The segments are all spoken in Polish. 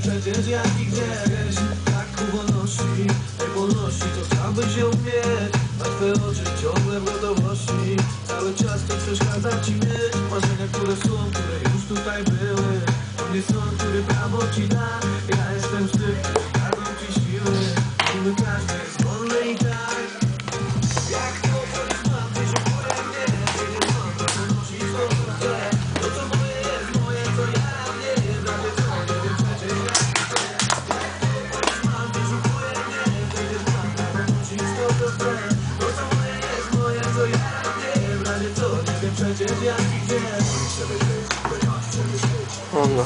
przecież jak i gdzieś Tak uwolności, wolności To chciałbyś ją mieć A twoje oczy ciągle w gotowości Cały czas to przeszkadza ci mieć Marzenia, które są, które już tutaj były. To nie są, który prawo ci da. Ja jestem z tych, dadzą ci siły Niby każdy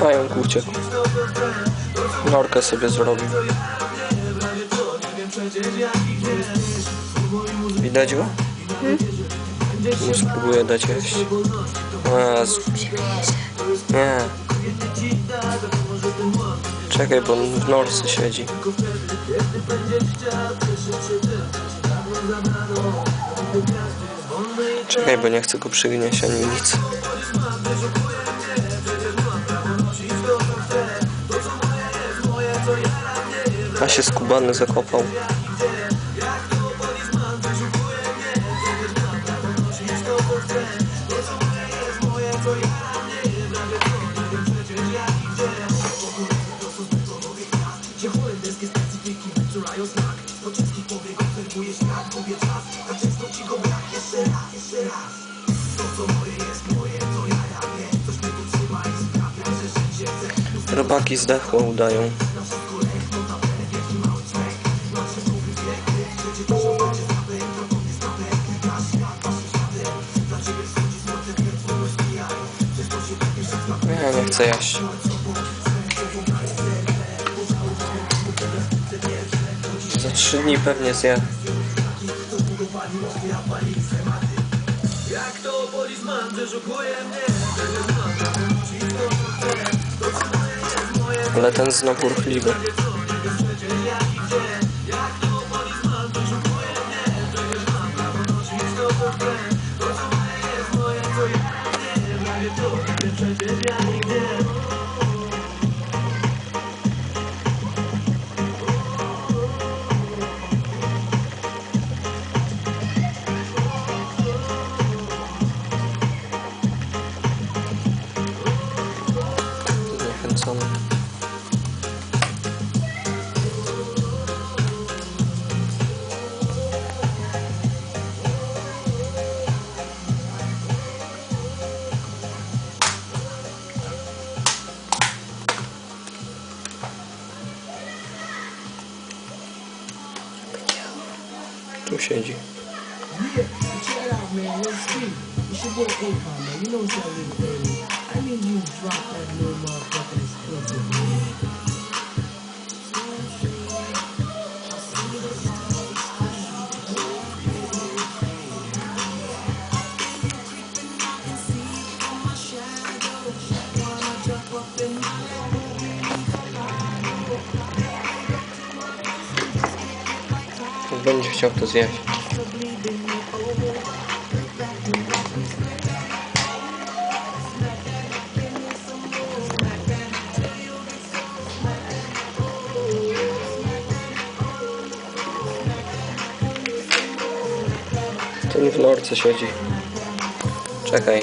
pająk uciekł. Norkę sobie zrobił. Widać go? Mu spróbuję dać jeść. Nie. Czekaj, bo on w norce siedzi. Czekaj, bo nie chcę go przygnieść ani nic. Się skubany zakopał. Robaki zdechłe udają. Nie, nie chcę jeść. Za trzy dni pewnie zje. Jak to polizman, że szukuje mnie Ale ten znowu ruchliwy. Hallelujah. Akon, man. You know thing. I need you drop that little motherfucker exclusive, będzie chciał to zjeść. Ten w norce siedzi. Czekaj.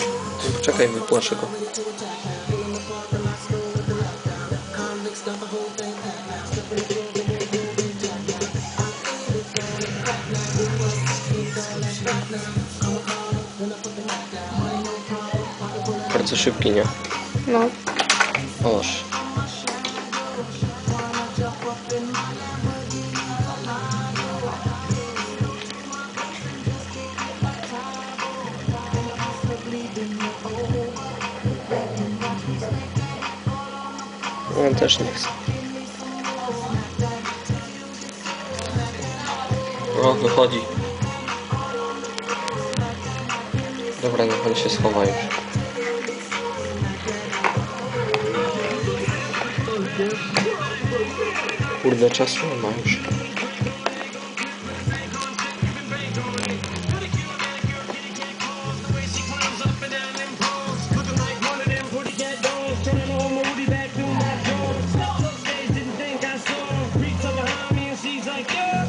Czekaj, wypłaczę go. Bardzo szybki, nie? No. Oż. No, on też nie chce. O, wychodzi. Dobra, niech on się schowa już. Kurde, czasu nie ma już.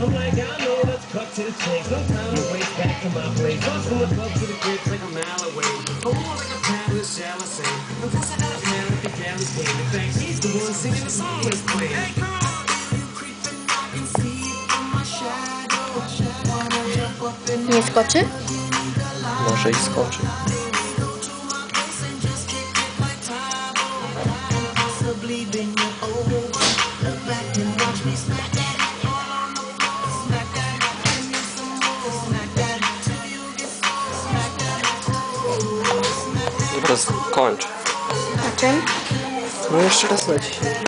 I'm like, I know that's the chase. No time to waste back to my place. The club streets like a mile away. Oh, a war like a palace, shall I say? I a man the gallant. In fact, he's the one singing the song that's playing. Hey! Nie skoczy? Może i skoczy. kończ. Na czym? No jeszcze raz.